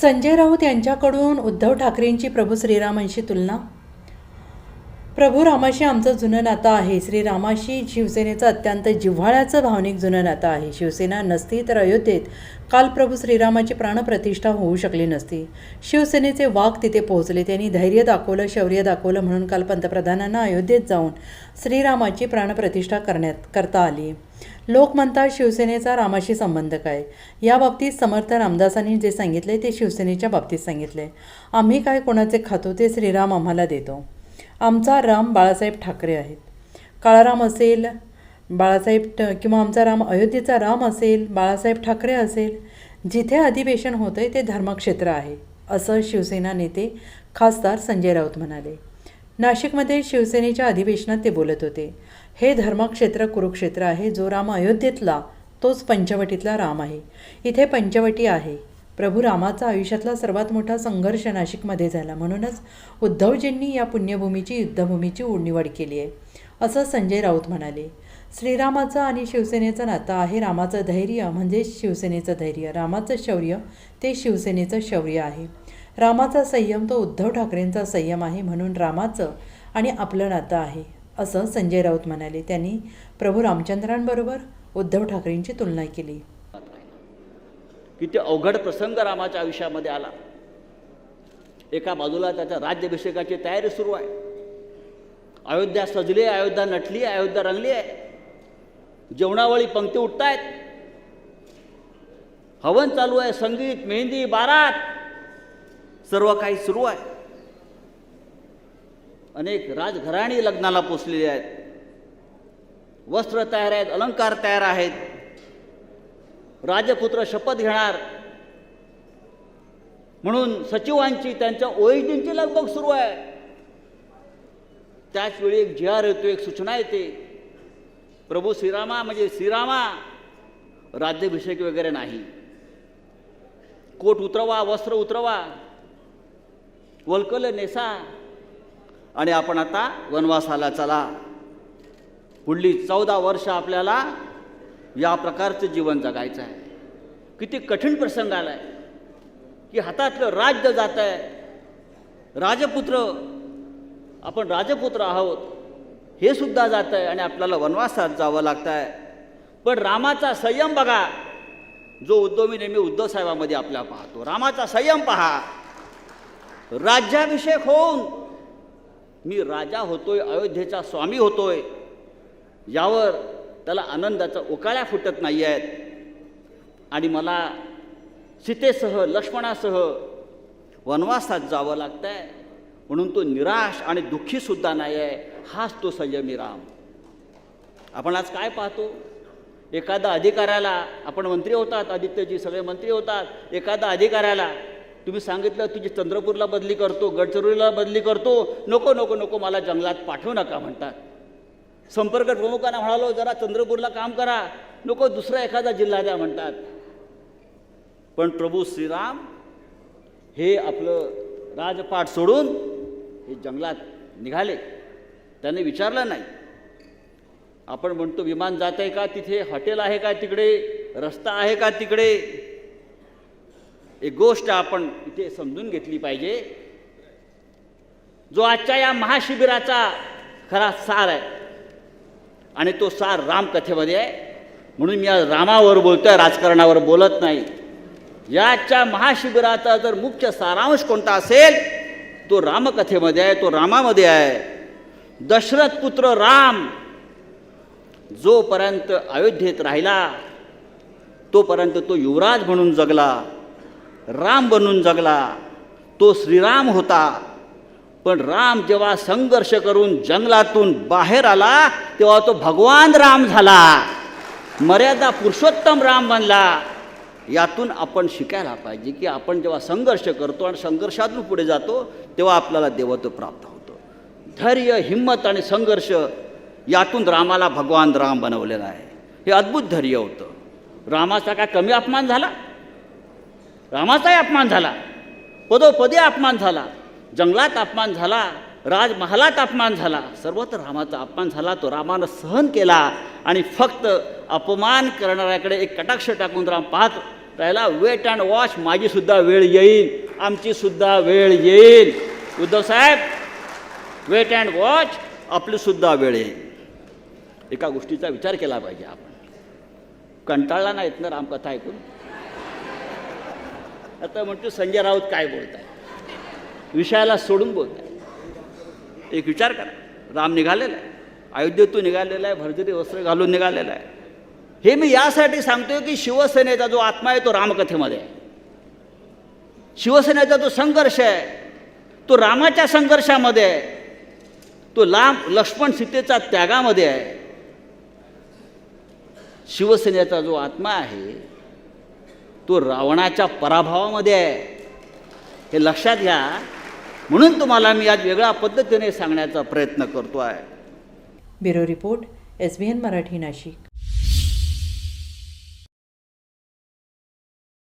संजय राऊत यांच्याकडून उद्धव ठाकरेंची प्रभू श्रीरामांशी तुलना? प्रभू रामाशी आमचं जुनं नातं आहे. श्रीरामाशी शिवसेनेचं अत्यंत जिव्हाळ्याचं भावनिक जुनं नातं आहे. शिवसेना नसती तर अयोध्येत काल प्रभू श्रीरामाची प्राणप्रतिष्ठा होऊ शकली नसती. शिवसेनेचे वाघ तिथे पोहोचले. त्यांनी धैर्य दाखवलं शौर्य दाखवलं म्हणून काल पंतप्रधानांना अयोध्येत जाऊन श्रीरामाची प्राणप्रतिष्ठा करण्यात करता आली. लोक म्हणतात शिवसेनेचा रामाशी संबंध काय? याबाबतीत समर्थ रामदासांनी जे सांगितले ते शिवसेनेच्या बाबतीत सांगितले. आम्ही काय कोणाचे खातो ते श्रीराम आम्हाला देतो. आमचा राम बाळासाहेब ठाकरे आहेत. काळाराम असेल बाळासाहेब ट किंवा आमचा राम अयोध्येचा राम असेल बाळासाहेब ठाकरे असेल जिथे अधिवेशन होतं आहे ते धर्मक्षेत्र आहे असं शिवसेना नेते खासदार संजय राऊत म्हणाले. नाशिकमध्ये शिवसेनेच्या अधिवेशनात ते बोलत होते. हे धर्मक्षेत्र कुरुक्षेत्र आहे जो राम अयोध्येतला तोच पंचवटीतला राम आहे. इथे पंचवटी आहे. प्रभू रामाचा आयुष्यातला सर्वात मोठा संघर्ष नाशिकमध्ये झाला. म्हणूनच उद्धवजींनी या पुण्यभूमीची युद्धभूमीची निवड केली आहे असं संजय राऊत म्हणाले. श्रीरामाचं आणि शिवसेनेचं नातं आहे रामाचं धैर्य म्हणजे शिवसेनेचं धैर्य. रामाचं शौर्य ते शिवसेनेचं शौर्य आहे. रामाचा संयम तो उद्धव ठाकरेंचा संयम आहे म्हणून रामाचं आणि आपलं नातं आहे असं संजय राऊत म्हणाले. त्यांनी प्रभू रामचंद्रांबरोबर उद्धव ठाकरेंची तुलना केली. किती अवघड प्रसंग रामाच्या आयुष्यामध्ये आला. एका बाजूला त्याच्या राज्याभिषेकाची तयारी सुरू आहे. अयोध्या सजली आहे अयोध्या नटली आहे अयोध्या रंगली आहे. जेवणावळी पंक्ती उठतायत. हवन चालू आहे संगीत मेहंदी बारात. सर्व काही सुरू आहे. अनेक राजघराणी लग्नाला पोचलेली आहेत. वस्त्र तयार आहेत अलंकार तयार आहेत. राजपुत्र शपथ घेणार. म्हणून सचिवांची त्यांच्या ओएसडींची लगबग सुरू आहे. त्याच वेळी एक जी आर येतो एक सूचना येते. प्रभू श्रीरामा म्हणजे श्रीरामा राज्याभिषेक वगैरे नाही. कोट उतरवा वस्त्र उतरवा वल्कल नेसा आणि आपण आता वनवासाला चला. पुढली चौदा वर्ष आपल्याला या प्रकारचं जीवन जगायचं आहे. किती कठीण प्रसंग आला आहे की हातातलं राज्य जात आहे राजपुत्र आपण राजपुत्र आहोत हे सुद्धा जात आहे आणि आपल्याला वनवासात जावं लागतं आहे पण रामाचा संयम बघा. जो उद्धव मी नेहमी उद्धव साहेबामध्ये आपल्या पाहतो. रामाचा संयम पहा. राज्याभिषेक होऊन मी राजा होतोय अयोध्येचा स्वामी होतोय. यावर त्याला आनंदाचा उकाळ्या फुटत नाही आहेत आणि मला सीतेसह लक्ष्मणासह वनवासात जावं लागतं आहे म्हणून तो निराश आणि दुःखीसुद्धा नाही आहे हाच तो संयमी राम. आपण आज काय पाहतो? एखादा अधिकाऱ्याला आपण मंत्री होतात आदित्यजी सगळे मंत्री होतात. एखादा अधिकाऱ्याला तुम्ही सांगितलं तुझी चंद्रपूरला बदली करतो गडचिरोलीला बदली करतो. नको नको नको मला जंगलात पाठवू नका म्हणतात. संपर्क प्रमुखांना म्हणालो जरा चंद्रपूरला काम करा. नको दुसरा एखादा जिल्हा द्या म्हणतात. पण प्रभू श्रीराम हे आपलं राजपाट सोडून हे जंगलात निघाले. त्याने विचारलं नाही. आपण म्हणतो विमान जात आहे का तिथे? हॉटेल आहे का तिकडे? रस्ता आहे का तिकडे? एक गोष्ट आपण इथे समजून घेतली पाहिजे. जो आजच्या या महाशिबिराचा खरा सार आहे आणि तो सार रामकथेमध्ये आहे. म्हणून मी आज रामावर बोलतोय राजकारणावर बोलत नाही. याच्या महाशिबिराचा जर मुख्य सारांश कोणता असेल तो रामकथेमध्ये आहे तो रामामध्ये आहे. दशरथ पुत्र राम जोपर्यंत अयोध्येत राहिला तोपर्यंत तो युवराज म्हणून जगला राम बनून जगला तो श्रीराम होता. पण राम जेव्हा संघर्ष करून जंगलातून बाहेर आला तेव्हा तो भगवान राम झाला. मर्यादा पुरुषोत्तम राम बनला. यातून आपण शिकायला पाहिजे की आपण जेव्हा संघर्ष करतो आणि संघर्षातून पुढे जातो तेव्हा आपल्याला देवत्व प्राप्त होतं. धैर्य हिंमत आणि संघर्ष यातून रामाला भगवान राम बनवलेला आहे. हे अद्भुत धैर्य होतं. रामाचा काय कमी अपमान झाला? रामाचाही अपमान झाला. पदोपदी अपमान झाला. जंगलात अपमान झाला. राजमहालात अपमान झाला. सर्वत्र रामाचा अपमान झाला तो रामानं सहन केला आणि फक्त अपमान करणाऱ्याकडे एक कटाक्ष टाकून राम पाहत राहिला वेट अँड वॉच माझीसुद्धा वेळ येईल आमचीसुद्धा वेळ येईल. उद्धव साहेब वेट अँड वॉच आपलीसुद्धा वेळ येईल. एका गोष्टीचा विचार केला पाहिजे आपण. कंटाळला नाहीत ना रामकथा ऐकून? आता म्हणतो संजय राऊत काय बोलत आहे विषयाला सोडून बोलत आहे एक विचार करा. राम निघालेला आहे. अयोध्येतून निघालेला आहे. भरजरी वस्त्र घालून निघालेला आहे. हे मी यासाठी सांगतोय की शिवसेनेचा जो आत्मा आहे तो रामकथेमध्ये आहे. शिवसेनेचा जो संघर्ष आहे तो रामाच्या संघर्षामध्ये आहे. तो लांब लक्ष्मण सीतेचा त्यागामध्ये आहे. शिवसेनेचा जो आत्मा आहे तो रावणाच्या पराभवामध्ये आहे. हे लक्षात घ्या. म्हणून तुम्हाला मी आज वेगळ्या पद्धतीने सांगण्याचा प्रयत्न करतो आहे bureau report S B N Marathi Nashik.